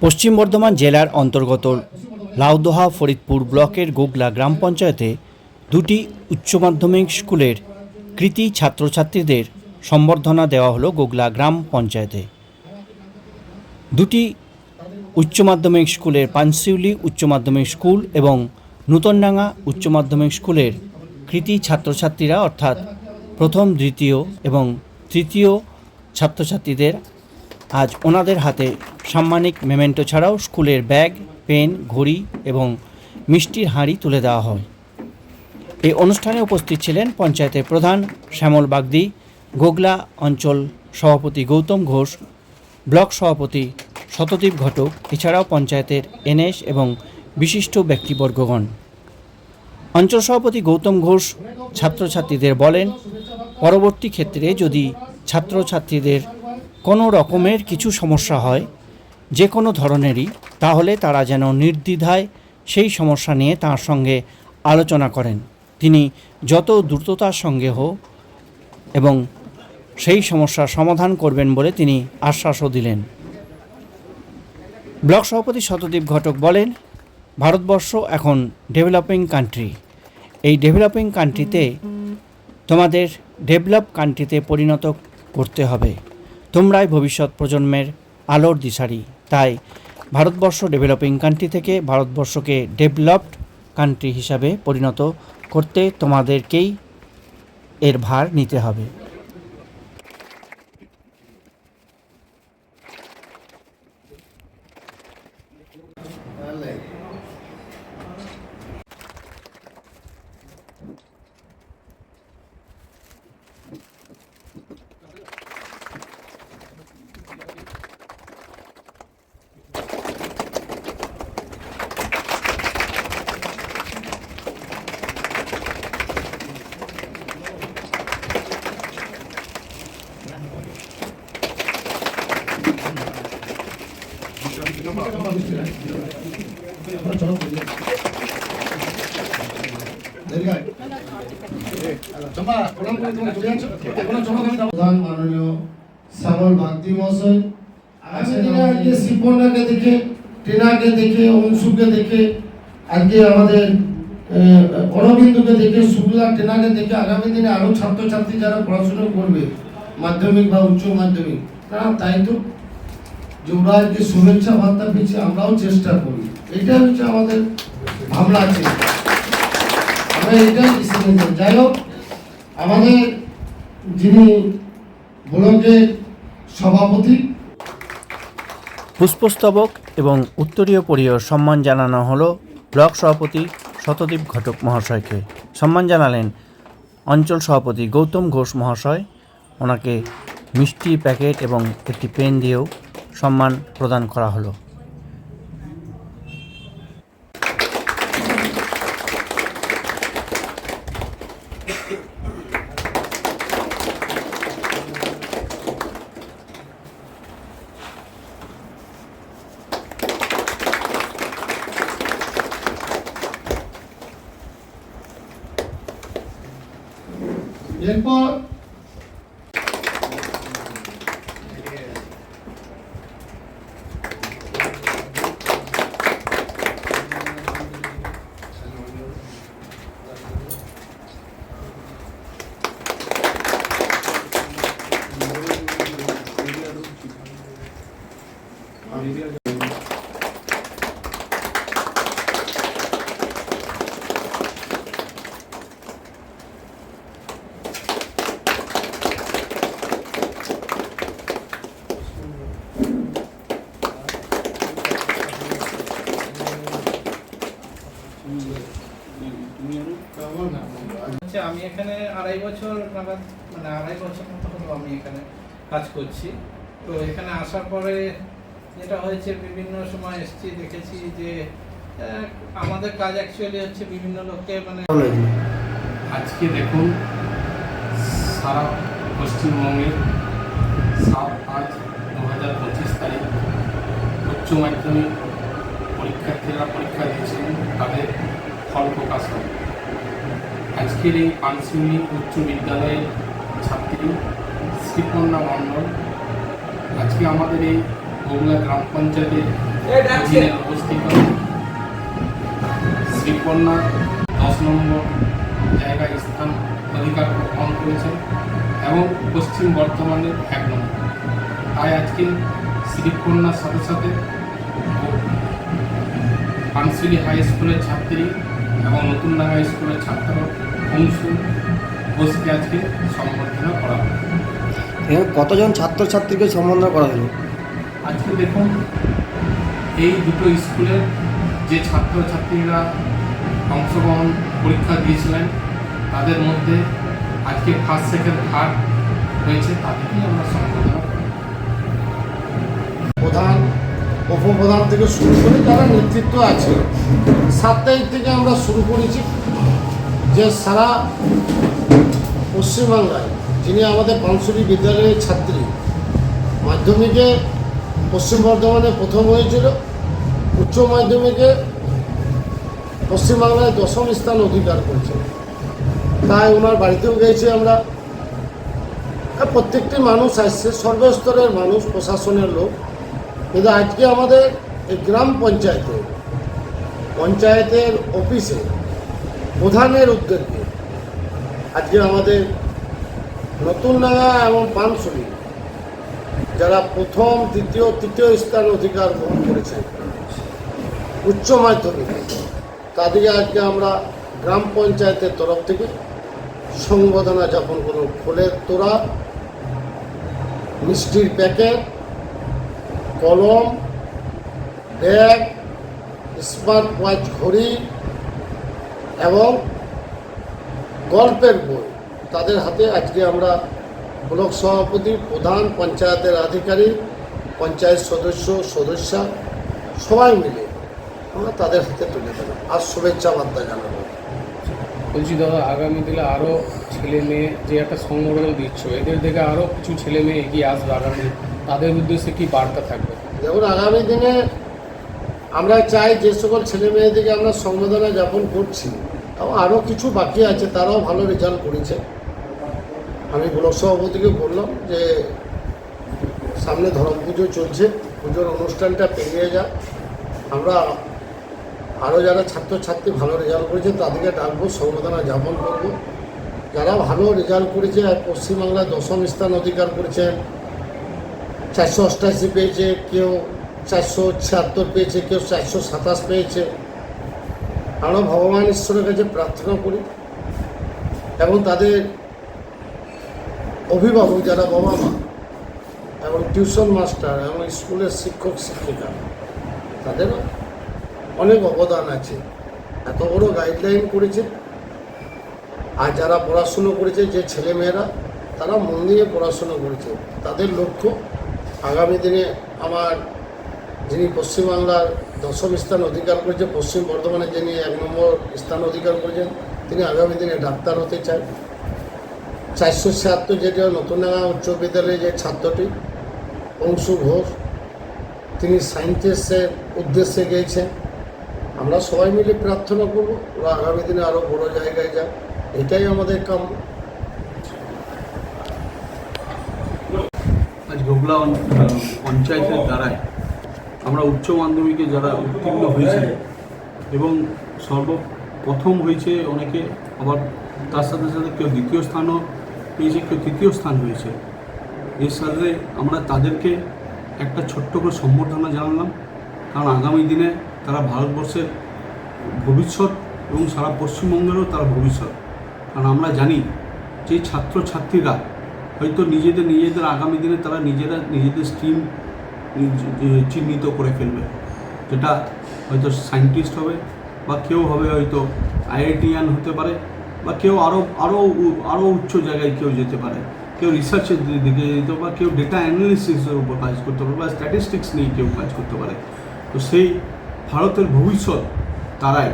পশ্চিম বর্ধমান জেলার অন্তর্গত লাউদোহা ফরিদপুর ব্লকের গোগলা গ্রাম পঞ্চায়েতে দুটি উচ্চ মাধ্যমিক স্কুলের কৃতি ছাত্রছাত্রীদের সম্বর্ধনা দেওয়া হলো গোগলা গ্রাম পঞ্চায়েতে। দুটি উচ্চ মাধ্যমিক স্কুলের পানশিউলি উচ্চ মাধ্যমিক স্কুল এবং নূতনডাঙ্গা উচ্চ মাধ্যমিক স্কুলের কৃতি ছাত্রছাত্রীরা অর্থাৎ প্রথম, দ্বিতীয় এবং তৃতীয় ছাত্রছাত্রীদের আজ ওনাদের হাতে সাম্মানিক মেমেন্টো ছাড়াও স্কুলের ব্যাগ, পেন, ঘড়ি এবং মিষ্টির হাঁড়ি তুলে দেওয়া হয়। এই অনুষ্ঠানে উপস্থিত ছিলেন পঞ্চায়েতের প্রধান শ্যামল বাগদি, গোগলা অঞ্চল সভাপতি গৌতম ঘোষ, ব্লক সভাপতি শতদীপ ঘটক, এছাড়াও পঞ্চায়েতের এনএস এবং বিশিষ্ট ব্যক্তিবর্গগণ। অঞ্চল সভাপতি গৌতম ঘোষ ছাত্রছাত্রীদের বলেন, পরবর্তী ক্ষেত্রে যদি ছাত্রছাত্রীদের কোনো রকমের কিছু সমস্যা হয় যে কোনো ধরনেরই, তাহলে তারা যেন নির্দ্বিধায় সেই সমস্যা নিয়ে তার সঙ্গে আলোচনা করেন। তিনি যত দ্রুততার সঙ্গে হোক এবং সেই সমস্যার সমাধান করবেন বলে তিনি আশ্বাসও দিলেন। ব্লক সভাপতি শতদীপ ঘটক বলেন, ভারতবর্ষ এখন ডেভেলপিং কান্ট্রি। এই ডেভেলপিং কান্ট্রিতে তোমাদের ডেভেলপ কান্ট্রিতে পরিণত করতে হবে। তোমরাই ভবিষ্যৎ প্রজন্মের আলোর দিশারি। তাই ভারতবর্ষ ডেভেলপিং কান্ট্রি থেকে ভারতবর্ষকে ডেভেলপড কান্ট্রি হিসাবে পরিণত করতে তোমাদেরকেই এর ভার নিতে হবে। আজকে শিপনাকে দেখে টিনাকে দেখে অংশুকে দেখে আজকে আমাদের আহ, অরবিন্দুকে দেখে শুক্লা টেনাকে দেখে আগামী দিনে আরও ছাত্রছাত্রী যারা পড়াশোনা করবে মাধ্যমিক বা উচ্চ মাধ্যমিক তারা তাই শুভেচ্ছা বার্তা পেয়েছে আমরাও চেষ্টা করি। এটা হচ্ছে আমাদের ভাবনা আমরা যাই হোক, আমাদের যিনি সভাপতি, পুষ্পস্তবক এবং উত্তরীয় পরীয় সম্মান জানানো হলো ব্লক সভাপতি শতদীপ ঘটক মহাশয়কে। সম্মান জানালেন অঞ্চল সভাপতি গৌতম ঘোষ মহাশয়। ওনাকে মিষ্টি প্যাকেট এবং একটি পেন দিয়েও সম্মান প্রদান করা হলো। এরপর হচ্ছে আমি এখানে আড়াই বছর নাগাদ মানে আড়াই বছর মতো হলো আমি এখানে কাজ করছি। তো এখানে আসার পরে যেটা হয়েছে, বিভিন্ন সময় এসেছি, দেখেছি যে আমাদের কাজ অ্যাকচুয়ালি হচ্ছে বিভিন্ন লোককে মানে আজকে দেখুন, সারা পশ্চিমবঙ্গের সাত পাঁচ দু হাজার পঁচিশ তারিখ উচ্চ মাধ্যমিক পরীক্ষার্থীরা পরীক্ষা দিয়েছিলেন তাদের ফল প্রকাশ হবে। আজকের এই পানশিউলি উচ্চ বিদ্যালয়ের ছাত্রী শ্রীকন্যা মণ্ডল। আজকে আমাদের এই গোগলা গ্রাম পঞ্চায়েতের অধীনে অবস্থিত শ্রীকন্যা দশ নম্বর জায়গায় স্থান অধিকার গ্রহণ করেছেন এবং পশ্চিম বর্ধমানের এক নম্বর। তাই আজকে শ্রীকন্যার সাথে সাথে পানশিলি হাই স্কুলের ছাত্রী এবং নতুন ডাঙ্গা স্কুলের ছাত্র অংশু ঘোষকে আজকে সম্বর্ধনা করা হবে। এখানে কতজন ছাত্রছাত্রীকে সম্বন্ধ করা হলো? আজকে দেখুন এই দুটো স্কুলের যে ছাত্রছাত্রীরা অংশগ্রহণ পরীক্ষা দিয়েছিলেন তাদের মধ্যে আজকে ফার্স্ট সেকেন্ড থার্ড হয়েছে তাদেরকেই আমরা সম্বোধনা প্রধান উপপ্রধান থেকে শুরু করে যারা নেতৃত্ব আছে। সাত তারিখ থেকে আমরা শুরু করেছি যে সারা পশ্চিমবাংলায়, যিনি আমাদের পানসুরি বিদ্যালয়ের ছাত্রী, মাধ্যমিকে পশ্চিম বর্ধমানে প্রথম হয়েছিল, উচ্চ মাধ্যমিকে পশ্চিমবাংলায় দশম স্থান অধিকার করেছে। তাই ওনার বাড়িতেও গেছি আমরা। প্রত্যেকটি মানুষ আসছে, সর্বস্তরের মানুষ, প্রশাসনের লোক। কিন্তু আজকে আমাদের এই গ্রাম পঞ্চায়েতে, পঞ্চায়েতের অফিসে, প্রধানের উদ্যোগে আজকে আমাদের নতুন নাগা এবং পানশুলি যারা প্রথম, দ্বিতীয়, তৃতীয় স্থান অধিকার গ্রহণ করেছেন উচ্চ মাধ্যমিক, তাদেরকে আজকে আমরা গ্রাম পঞ্চায়েতের তরফ থেকে সংবর্ধনা যাপন করব ফুলের তোড়া, মিষ্টির প্যাকেট কলম, ব্যাগ, স্মার্ট ওয়াচ ঘড়ি এবং গল্পের বই। তাদের হাতে আজকে আমরা ব্লক সভাপতি, প্রধান পঞ্চায়েতের আধিকারিক, পঞ্চায়েত সদস্য, সদস্যা সবাই মিলে আমরা তাদের হাতে তুলে দেবো। আর শুভেচ্ছা বার্তা জানাব। বলছি দাদা, আগামী দিনে আরও ছেলে মেয়ে যে একটা সংগঠন দিচ্ছ, এদের থেকে আরও কিছু ছেলে মেয়ে এগিয়ে আসবে আগামী তাদের উদ্দেশ্যে কি বার্তা থাকবে? দেখুন, আগামী দিনে আমরা চাই যে সকল ছেলে মেয়েদেরকে আমরা সংবেদনা যাপন করছি এবং আরও কিছু বাকি আছে, তারাও ভালো রেজাল্ট করেছে। আমি ব্লক সভাপতিকে বললাম যে, সামনে ধরম পুজো চলছে, পুজোর অনুষ্ঠানটা পেরিয়ে যাক। আমরা আরও যারা ছাত্রছাত্রী ভালো রেজাল্ট করেছে, তাদেরকে ডাকবো, সংবেদনা যাপন করব। যারা ভালো রেজাল্ট করেছে পশ্চিমবাংলায় দশম স্থান অধিকার করেছেন চারশো অষ্টাশি পেয়েছে, কেউ চারশো ছিয়াত্তর পেয়েছে, কেউ চারশো সাতাশ পেয়েছে। আমরা ভগবান ঈশ্বরের কাছে প্রার্থনা করি এবং তাদের অভিভাবক যারা বাবা মা এবং টিউশন মাস্টার এবং স্কুলের শিক্ষক, শিক্ষিকা তাদেরও অনেক অবদান আছে। এত বড় গাইডলাইন করেছে। আর যারা পড়াশুনো করেছে, যে ছেলেমেয়েরা, তারা মন দিয়ে পড়াশুনো করেছে। তাদের লক্ষ্য আগামী দিনে আমার যিনি পশ্চিমবাংলার দশম স্থান অধিকার করেছে পশ্চিম বর্ধমানে যিনি এক নম্বর স্থান অধিকার করেছেন, তিনি আগামী দিনে ডাক্তার হতে চান। চারশো ছিয়াত্তর যেটা নতুনডাঙ্গা উচ্চ বিদ্যালয়ে যে ছাত্রটি, অংশু ঘোষ, তিনি সায়েন্টিস্টের উদ্দেশ্যে গিয়েছেন। আমরা সবাই মিলে প্রার্থনা করব, ওরা আগামী দিনে আরও বড় জায়গায় যাক। এটাই আমাদের কাম্য। অন- পঞ্চায়েতের দ্বারায় আমরা উচ্চ মাধ্যমিকে যারা উত্তীর্ণ হয়েছে এবং সর্বপ্রথম হয়েছে অনেকে, আবার তার সাথে সাথে কেউ দ্বিতীয় স্থানও পেয়েছে, কেউ তৃতীয় স্থান হয়েছে। এর সাথে আমরা তাদেরকে একটা ছোট্ট করে সম্বর্ধনা জানালাম, কারণ আগামী দিনে তারা ভারতবর্ষের ভবিষ্যৎ এবং সারা পশ্চিমবঙ্গেরও তার ভবিষ্যৎ। কারণ আমরা জানি যে ছাত্রছাত্রীরা হয়তো নিজেদের নিজেদের আগামী দিনে তারা নিজেরা নিজেদের স্ট্রিম চিহ্নিত করে ফেলবে। যেটা হয়তো সায়েন্টিস্ট হবে বা কেউ হবে হয়তো আইআইটিয়ান হতে পারে বা কেউ আরও আরও আরও উচ্চ জায়গায় কেউ যেতে পারে। কেউ রিসার্চের দিকে যেতে পারে কেউ ডেটা অ্যানালিসিসের উপর কাজ করতে পারে বা স্ট্যাটিস্টিক্স নিয়ে কেউ কাজ করতে পারে। তো সেই ভারতের ভবিষ্যৎ তারাই।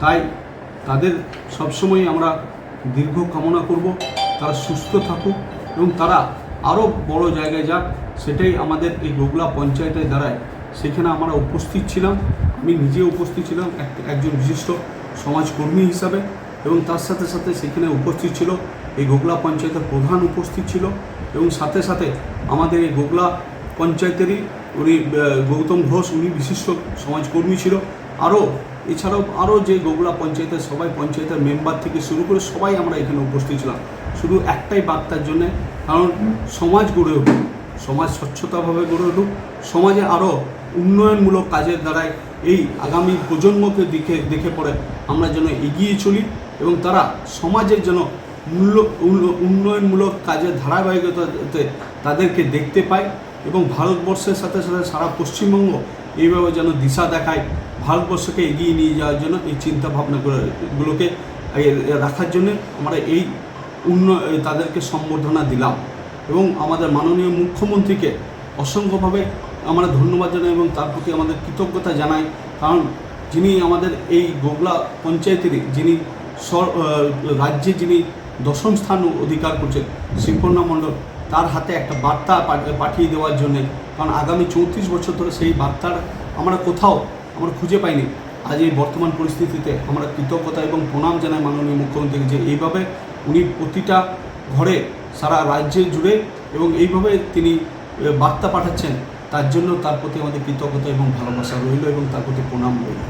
তাই তাদের সবসময় আমরা দীর্ঘ কামনা করব। তারা সুস্থ থাকুক। এবং তারা আরও বড় জায়গায় যাক, সেটাই আমাদের এই গোগলা পঞ্চায়েতের দ্বারায়। সেখানে আমরা উপস্থিত ছিলাম, আমি নিজে উপস্থিত ছিলাম, এক- একজন বিশিষ্ট সমাজকর্মী হিসাবে এবং তার সাথে সাথে সেখানে উপস্থিত ছিল, এই গোগলা পঞ্চায়েতের প্রধান উপস্থিত ছিল এবং সাথে সাথে আমাদের এই গোগলা পঞ্চায়েতেরই উনি গৌতম ঘোষ উনি বিশিষ্ট সমাজকর্মী ছিল। আরও এছাড়াও আরও যে গোগলা পঞ্চায়েতের সবাই পঞ্চায়েতের মেম্বার থেকে শুরু করে সবাই আমরা এখানে উপস্থিত ছিলাম। শুধু একটাই বার্তার জন্যে, কারণ সমাজ গড়ে উঠুক, সমাজ স্বচ্ছতাভাবে গড়ে উঠুক, সমাজে আরও উন্নয়নমূলক কাজের দ্বারাই এই আগামী প্রজন্মকে দিকে দেখে পড়ে আমরা যেন এগিয়ে চলি এবং তারা সমাজের যেন মূল্য উন্ন- উন্নয়নমূলক কাজের ধারাবাহিকতাতে তাদেরকে দেখতে পায় এবং ভারতবর্ষের সাথে সাথে সারা পশ্চিমবঙ্গ এইভাবে যেন দিশা দেখায়, ভারতবর্ষকে এগিয়ে নিয়ে যাওয়ার জন্য এই চিন্তা ভাবনাগুলোকে রাখার জন্য আমরা এই উন্নয় তাদেরকে সম্বর্ধনা দিলাম এবং আমাদের মাননীয় মুখ্যমন্ত্রীকে অসংখ্যভাবে আমরা ধন্যবাদ জানাই এবং তার প্রতি আমাদের কৃতজ্ঞতা জানাই। কারণ যিনি আমাদের এই গোগলা পঞ্চায়েতের যিনি রাজ্যে যিনি দশম স্থান অধিকার করছেন শিল্পর্ণা মণ্ডল, তার হাতে একটা বার্তা পাঠিয়ে দেওয়ার জন্যে। কারণ আগামী চৌত্রিশ বছর ধরে সেই বার্তার আমরা কোথাও আমরা খুঁজে পাইনি। আজ এই বর্তমান পরিস্থিতিতে আমরা কৃতজ্ঞতা এবং প্রণাম জানাই মাননীয় মুখ্যমন্ত্রীকে যে এইভাবে উনি প্রতিটা ঘরে সারা রাজ্যে জুড়ে এবং এইভাবে তিনি বার্তা পাঠাচ্ছেন। তার জন্য তার প্রতি আমাদের কৃতজ্ঞতা এবং ভালোবাসা রইল এবং তার প্রতি প্রণাম রইল।